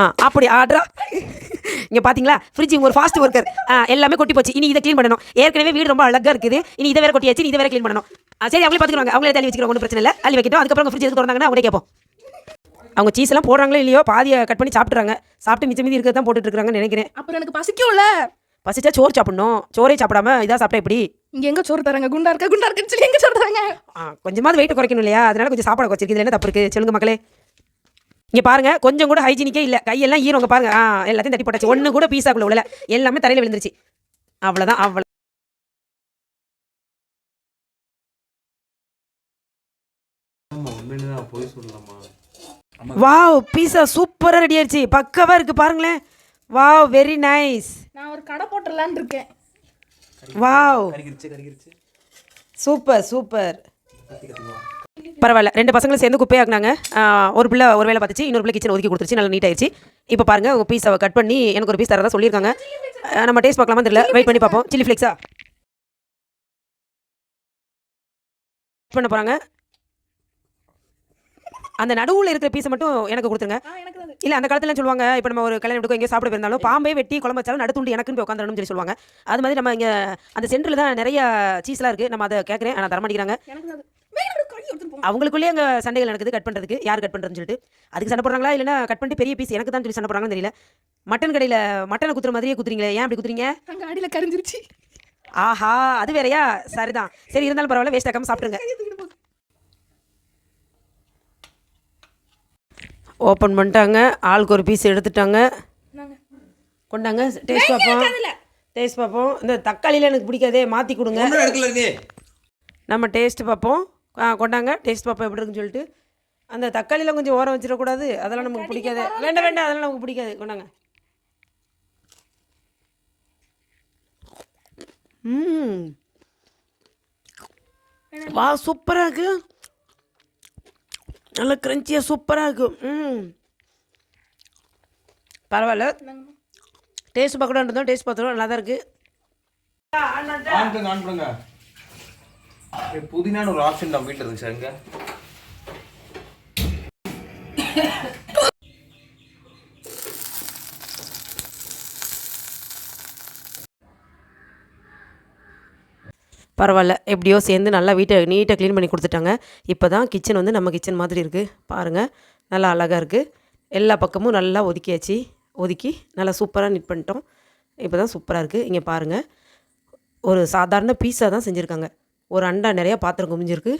ஆ அப்படி ஆட்ரா இங்கே பார்த்தீங்களா ஃப்ரிட்ஜ் இங்கே ஒரு ஃபாஸ்ட் ஒர்க்கர் ஆ எல்லாமே கொட்டி போச்சு. இனி இதை க்ளீன் பண்ணணும். ஏற்கனவே வீடு ரொம்ப அழகாக இருக்குது. இனி இதை வேற கொட்டியாச்சு. இதை வேற க்ளீன் பண்ணணும். சரி அவங்களே பார்த்துக்குவாங்க அவங்களே தள்ளி வச்சுக்கிறோம் ஒன்றும் பிரச்சனை இல்லை. அள்ளி வைக்கட்டும். அதுக்கப்புறம் ஃப்ரிட்ஜ் எதுக்கு திறந்தாங்கன்னா அவங்களே கேட்போம். அவங்க சீஸ் எல்லாம் போடுறாங்களோ இல்லையோ பாதியை கட் பண்ணி சாப்பிட்றாங்க சாப்பிட்டு மிச்சம் மீதி இருக்கிறது தான் போட்டுட்டு இருக்காங்கன்னு நினைக்கிறேன். அப்புறம் எனக்கு பசிக்கும்ல. பசிச்சா சோறு சாப்பிடணும். சோறே சாப்பிடாம இதாக சாப்பிட்டா எப்படி? இங்க எங்க சோறு தராங்க? குண்டா இருக்க? குண்டா இருக்குன்னு சொல்லி எங்க சோறு தராங்க? கொஞ்சமாவது வெயிட் குறைக்கணும் இல்லையா? அதனால கொஞ்சம் சாப்பாடு குறைச்சிருக்கு. என்ன தப்பு இருக்கு? சொல்லுங்க மக்களே. இங்க பாருங்க கொஞ்சம் கூட ஹைஜீனிக்கே இல்ல. கையெல்லாம் ஈரங்க பாருங்க. ஆ எல்லாத்தையும் தட்டி போட்டாச்சு. ஒண்ணு கூட பீஸாக்குள்ள உள்ள எல்லாமே தரையில விழுந்துருச்சு. அவ்வளவுதான் அவ்வளவு. ஆமா உண்மையிலே தான் போய் சொல்லலாமா? வாவ் பீஸா சூப்பரா ரெடி ஆயிடுச்சு பக்கவா இருக்கு பாருங்களேன். வாவ் வெரி நைஸ் நான் ஒரு கடை போட்டுடலான்னு இருக்கேன். வாவ். Super super. பரவாயில்ல. ரெண்டு பசங்களும் சேர்ந்து குப்பையாக்குனாங்க ஒரு பிள்ளை ஒரு வேலை பார்த்துச்சு இன்னொரு பிள்ளை கிச்சன் ஒதுக்கி கொடுத்துருச்சு நல்லா நீட் ஆயிடுச்சு. இப்போ பாருங்க உங்க பீஸாவை கட் பண்ணி எனக்கு ஒரு பீஸ் தரதா சொல்லியிருக்காங்க. நம்ம டேஸ்ட் பார்க்கலாமா தெரியல. வெயிட் பண்ணி பார்ப்போம். சில்லி ஃப்ளேக்ஸா பண்ண போறாங்க. அந்த நடுவுல இருக்கிற பீஸை மட்டும் எனக்கு கொடுத்துருங்க. இல்ல அந்த காலத்துல சொல்லுவாங்க இப்போ நம்ம ஒரு கல்யாணம் வீட்டுக்கு எங்கேயோ சாப்பிட போயிருந்தாலும் பாம்பே வெட்டி குழம்பு வச்சாலும் நடுத்துண்டு எனக்குன்னு போய் உட்காந்துடணும்னு சொல்லி சொல்லுவாங்க. அது மாதிரி நம்ம இங்க அந்த சென்டர்ல தான் நிறைய சீஸ்லாம் இருக்கு. நம்ம அதை கேட்குறேன். ஆனால் தர அவங்களுக்குள்ளேயே அங்கே சண்டைகள் நடக்குது கட் பண்ணுறதுக்கு யார் கட் பண்ணுறதுன்னு சொல்லிட்டு. அதுக்கு சண்டை போடுறாங்களா? இல்லைன்னா கட் பண்ணிட்டு பெரிய பீஸ் எனக்கு தான் சொல்லி சண்டை போடுறாங்கன்னு தெரியல. மட்டன் கடையில் மட்டனை குத்துற மாதிரியே குத்துறீங்களே. ஏன் அப்படி குத்துறீங்க? அங்க அடியில கரிஞ்சிருச்சு. ஆஹா அது வேறயா? சரிதான். சரி இருந்தாலும் பரவாயில்ல வேஸ்ட் ஆக்காம சாப்பிடுங்க கையை தூக்கிட்டு போங்க. ஓப்பன் பண்ணிட்டாங்க. ஆளுக்கு ஒரு பீஸ் எடுத்துட்டாங்க. கொண்டாங்க. டேஸ்ட் பார்ப்போம். டேஸ்ட் பார்ப்போம். இந்த தக்காளியில் எனக்கு பிடிக்காதே மாற்றி கொடுங்க. ஒன்றும் எடுக்கல நீ. நம்ம டேஸ்ட் பார்ப்போம். கொண்டாங்க. டேஸ்ட் பார்ப்போம் எப்படி இருக்குன்னு சொல்லிட்டு. அந்த தக்காளியில் கொஞ்சம் ஓரம் வச்சிடக்கூடாது. அதெல்லாம் நமக்கு பிடிக்காது. வேண்டாம் வேண்டாம். அதெல்லாம் நமக்கு பிடிக்காது. கொண்டாங்க. ம் வா சூப்பராக இருக்கு. நல்ல கிரன்ச்சியாக சூப்பராக இருக்கு. ம் பரவாயில்ல. டேஸ்ட் பார்க்கணும் இருந்தோம் டேஸ்ட் பார்த்துருவோம் நல்லா தான் இருக்குது புதினான்னு ஒரு ஆப்ஷன் நம்ம வீட்டில் இருந்துச்சு அங்க. பரவாயில்ல எப்படியோ சேர்ந்து நல்லா வீட்டை நீட்டாக க்ளீன் பண்ணி கொடுத்துட்டாங்க. இப்போ தான் கிச்சன் வந்து நம்ம கிச்சன் மாதிரி இருக்குது பாருங்கள் நல்லா அழகாக இருக்குது எல்லா பக்கமும் நல்லா ஒதுக்கியாச்சு. ஒதுக்கி நல்லா சூப்பராக நிட் பண்ணிட்டோம். இப்போ தான் சூப்பராக இருக்குது இங்கே பாருங்கள் ஒரு சாதாரண பீஸாக தான் செஞ்சுருக்காங்க. ஒரு அண்டா நிறையா பாத்திரம் குமிஞ்சிருக்கு.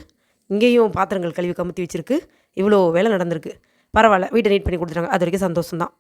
இங்கேயும் பாத்திரங்கள் கழுவி கமுத்தி வச்சுருக்கு. இவ்வளோ வேலை நடந்திருக்கு. பரவாயில்ல வீட்டை நீட் பண்ணி கொடுத்துட்டாங்க. அது வரைக்கும் சந்தோஷம் தான்